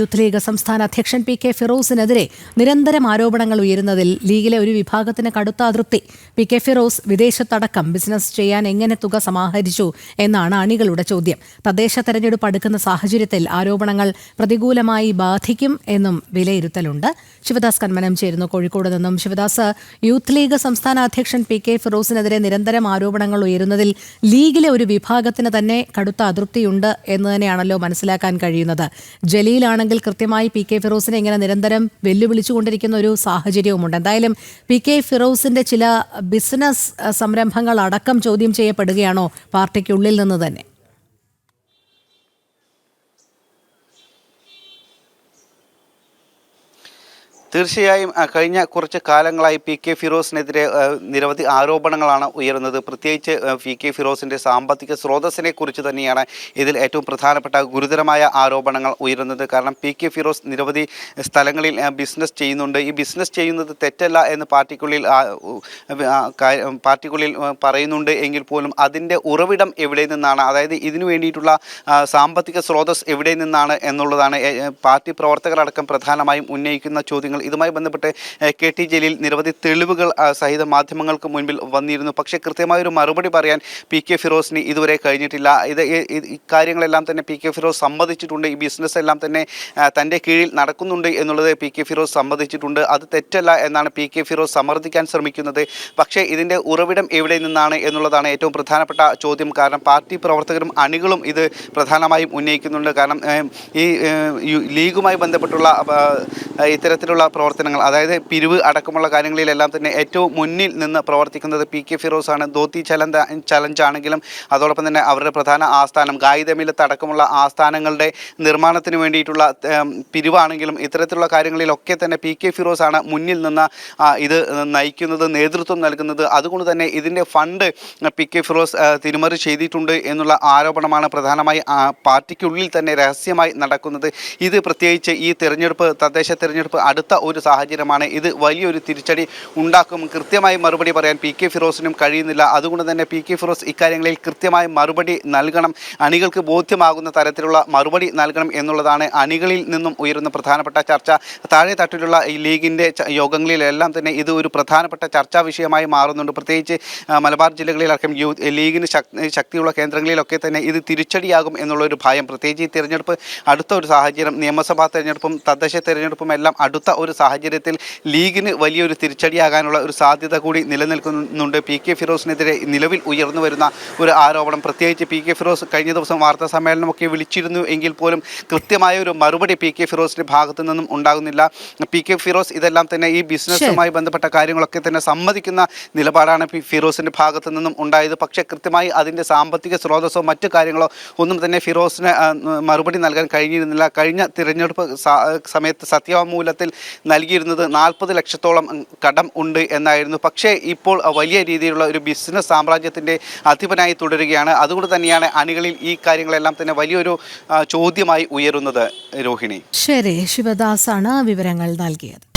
Youth league സംസ്ഥാന അധ്യക്ഷൻ P K ഫിറോസിനെതിരെ നിരന്തരം ആരോപണങ്ങൾ ഉയരുന്നതിൽ ലീഗിലെ ഒരു വിഭാഗത്തിന് കടുത്ത അതൃപ്തി. പി കെ ഫിറോസ് വിദേശത്തടക്കം ബിസിനസ് ചെയ്യാൻ എങ്ങനെ തുക സമാഹരിച്ചു എന്നാണ് അണികളുടെ ചോദ്യം. തദ്ദേശ തെരഞ്ഞെടുപ്പ് അടുക്കുന്ന സാഹചര്യത്തിൽ ആരോപണങ്ങൾ പ്രതികൂലമായി ബാധിക്കും എന്നും വിലയിരുത്തലുണ്ട്. ശിവദാസ് കന്മനം ചേരുന്നു കോഴിക്കോട് നിന്നും. ശിവദാസ് യൂത്ത് ലീഗ് സംസ്ഥാന അധ്യക്ഷൻ പി കെ ഫിറോസിനെതിരെ നിരന്തരം ആരോപണങ്ങൾ ഉയരുന്നതിൽ ലീഗിലെ ഒരു വിഭാഗത്തിന് തന്നെ കടുത്ത അതൃപ്തിയുണ്ട് എന്ന് തന്നെയാണല്ലോ മനസ്സിലാക്കാൻ കഴിയുന്നത്. ജലീലാണെങ്കിൽ കൃത്യമായി പി കെ ഫിറോസിനെ ഇങ്ങനെ നിരന്തരം വെല്ലുവിളിച്ചുകൊണ്ടിരിക്കുന്ന ഒരു സാഹചര്യവുമുണ്ട്. എന്തായാലും പി കെ ഫിറോസിന്റെ ചില ബിസിനസ് സംരംഭങ്ങൾ അടക്കം ചോദ്യം ചെയ്യപ്പെടുകയാണോ പാർട്ടിക്കുള്ളിൽ നിന്ന് തന്നെ? തീർച്ചയായും കഴിഞ്ഞ കുറച്ച് കാലങ്ങളായി പി കെ ഫിറോസിനെതിരെ നിരവധി ആരോപണങ്ങളാണ് ഉയരുന്നത്. പ്രത്യേകിച്ച് പി കെ ഫിറോസിന്റെ സാമ്പത്തിക സ്രോതസ്സിനെ കുറിച്ച് തന്നെയാണ് ഇതിൽ ഏറ്റവും പ്രധാനപ്പെട്ട ഗുരുതരമായ ആരോപണങ്ങൾ ഉയരുന്നത്. കാരണം പി കെ ഫിറോസ് നിരവധി സ്ഥലങ്ങളിൽ ബിസിനസ് ചെയ്യുന്നുണ്ട്. ഈ ബിസിനസ് ചെയ്യുന്നത് തെറ്റല്ല എന്ന് പാർട്ടിക്കുള്ളിൽ പാർട്ടിക്കുള്ളിൽ പറയുന്നുണ്ട് എങ്കിൽ പോലും അതിന്റെ ഉറവിടം എവിടെ നിന്നാണ് അതായത് ഇതിനു വേണ്ടിയിട്ടുള്ള സാമ്പത്തിക സ്രോതസ് എവിടെ നിന്നാണ് എന്നുള്ളതാണ് പാർട്ടി പ്രവർത്തകരടക്കം പ്രധാനമായും ഉന്നയിക്കുന്ന ചോദ്യങ്ങൾ ഇതുമായി ബന്ധപ്പെട്ട് കെ ടി ജലീൽ നിരവധി തെളിവുകൾ സഹിത മാധ്യമങ്ങൾക്ക് മുൻപിൽ വന്നിരുന്നു. പക്ഷേ കൃത്യമായൊരു മറുപടി പറയാൻ പി കെ ഫിറോസിന് ഇതുവരെ കഴിഞ്ഞിട്ടില്ല. ഇത് ഇക്കാര്യങ്ങളെല്ലാം തന്നെ പി കെ ഫിറോസ് സമ്മതിച്ചിട്ടുണ്ട്. ഈ ബിസിനസ് എല്ലാം തന്നെ തന്റെ കീഴിൽ നടക്കുന്നുണ്ട് എന്നുള്ളത് പി കെ ഫിറോസ് സമ്മതിച്ചിട്ടുണ്ട്. അത് തെറ്റല്ല എന്നാണ് പി കെ ഫിറോസ് സമർത്ഥിക്കാൻ ശ്രമിക്കുന്നത്. പക്ഷേ ഇതിന്റെ ഉറവിടം എവിടെ നിന്നാണ് എന്നുള്ളതാണ് ഏറ്റവും പ്രധാനപ്പെട്ട ചോദ്യം. കാരണം പാർട്ടി പ്രവർത്തകരും അണികളും ഇത് പ്രധാനമായും ഉന്നയിക്കുന്നുണ്ട്. കാരണം ഈ ലീഗുമായി ബന്ധപ്പെട്ടുള്ള ഇത്തരത്തിലുള്ള പ്രവർത്തനങ്ങൾ അതായത് പിരിവ് അടക്കമുള്ള കാര്യങ്ങളിലെല്ലാം തന്നെ ഏറ്റവും മുന്നിൽ നിന്ന് പ്രവർത്തിക്കുന്നത് പി കെ ഫിറോസ് ആണ് ധോത്തി ചലന്ത ചലഞ്ച് ആണെങ്കിലും അതോടൊപ്പം തന്നെ അവരുടെ പ്രധാന ആസ്ഥാനം ഗായിതമില്ലത്ത് അടക്കമുള്ള ആസ്ഥാനങ്ങളുടെ നിർമ്മാണത്തിന് വേണ്ടിയിട്ടുള്ള പിരിവാണെങ്കിലും ഇത്തരത്തിലുള്ള കാര്യങ്ങളിലൊക്കെ തന്നെ പി കെ ഫിറോസ് ആണ് മുന്നിൽ നിന്ന് ഇത് നയിക്കുന്നത് നേതൃത്വം നൽകുന്നത്. അതുകൊണ്ട് തന്നെ ഇതിന്റെ ഫണ്ട് പി കെ ഫിറോസ് തിരിമറി ചെയ്തിട്ടുണ്ട് എന്നുള്ള ആരോപണമാണ് പ്രധാനമായി പാർട്ടിക്കുള്ളിൽ തന്നെ രഹസ്യമായി നടക്കുന്നത്. ഇത് പ്രത്യേകിച്ച് ഈ തിരഞ്ഞെടുപ്പ് തദ്ദേശ തിരഞ്ഞെടുപ്പ് അടുത്ത ഒരു സാഹചര്യമാണ്. ഇത് വലിയൊരു തിരിച്ചടി ഉണ്ടാക്കും. കൃത്യമായി മറുപടി പറയാൻ പി കെ ഫിറോസിനും കഴിയുന്നില്ല. അതുകൊണ്ട് തന്നെ പി കെ ഫിറോസ് ഇക്കാര്യങ്ങളിൽ കൃത്യമായി മറുപടി നൽകണം. അണികൾക്ക് ബോധ്യമാകുന്ന തരത്തിലുള്ള മറുപടി നൽകണം എന്നുള്ളതാണ് അണികളിൽ നിന്നും ഉയരുന്ന പ്രധാനപ്പെട്ട ചർച്ച. താഴെ തട്ടിലുള്ള ഈ ലീഗിന്റെ യോഗങ്ങളിലെല്ലാം തന്നെ ഇത് ഒരു പ്രധാനപ്പെട്ട ചർച്ചാ വിഷയമായി മാറുന്നുണ്ട്. പ്രത്യേകിച്ച് മലബാർ ജില്ലകളിലടക്കം യൂ ലീഗിന് ശക്- ശക്തിയുള്ള കേന്ദ്രങ്ങളിലൊക്കെ തന്നെ ഇത് തിരിച്ചടിയാകും എന്നുള്ളൊരു ഭയം. പ്രത്യേകിച്ച് ഈ തിരഞ്ഞെടുപ്പ് അടുത്ത ഒരു സാഹചര്യം നിയമസഭാ തിരഞ്ഞെടുപ്പും തദ്ദേശ തിരഞ്ഞെടുപ്പും എല്ലാം അടുത്ത ഒരു സാഹചര്യത്തിൽ ലീഗിന് വലിയൊരു തിരിച്ചടിയാകാനുള്ള ഒരു സാധ്യത കൂടി നിലനിൽക്കുന്നുണ്ട്. പി കെ ഫിറോസിനെതിരെ നിലവിൽ ഉയർന്നു വരുന്ന ഒരു ആരോപണം. പ്രത്യേകിച്ച് പി കെ ഫിറോസ് കഴിഞ്ഞ ദിവസം വാർത്താ സമ്മേളനമൊക്കെ വിളിച്ചിരുന്നു എങ്കിൽ പോലും കൃത്യമായ ഒരു മറുപടി പി കെ ഫിറോസിന്റെ ഭാഗത്തു നിന്നും ഉണ്ടാകുന്നില്ല. പി കെ ഫിറോസ് ഇതെല്ലാം തന്നെ ഈ ബിസിനസ്സുമായി ബന്ധപ്പെട്ട കാര്യങ്ങളൊക്കെ തന്നെ സമ്മതിക്കുന്ന നിലപാടാണ് പി ഫിറോസിന്റെ ഭാഗത്തു നിന്നും ഉണ്ടായത്. പക്ഷേ കൃത്യമായി അതിന്റെ സാമ്പത്തിക സ്രോതസ്സോ മറ്റു കാര്യങ്ങളോ ഒന്നും തന്നെ ഫിറോസിന് മറുപടി നൽകാൻ കഴിഞ്ഞിരുന്നില്ല. കഴിഞ്ഞ തിരഞ്ഞെടുപ്പ് സമയത്ത് സത്യവാങ്മൂലത്തിൽ നൽകിയിരുന്നത് നാൽപ്പത് ലക്ഷത്തോളം കടം ഉണ്ട് എന്നായിരുന്നു. പക്ഷേ ഇപ്പോൾ വലിയ രീതിയിലുള്ള ഒരു ബിസിനസ് സാമ്രാജ്യത്തിന്റെ അധിപനായി തുടരുകയാണ്. അതുകൊണ്ട് തന്നെയാണ് അണികളിൽ ഈ കാര്യങ്ങളെല്ലാം തന്നെ വലിയൊരു ചോദ്യമായി ഉയരുന്നത് രോഹിണി. ശരി ശിവദാസാണ് വിവരങ്ങൾ നൽകിയത്.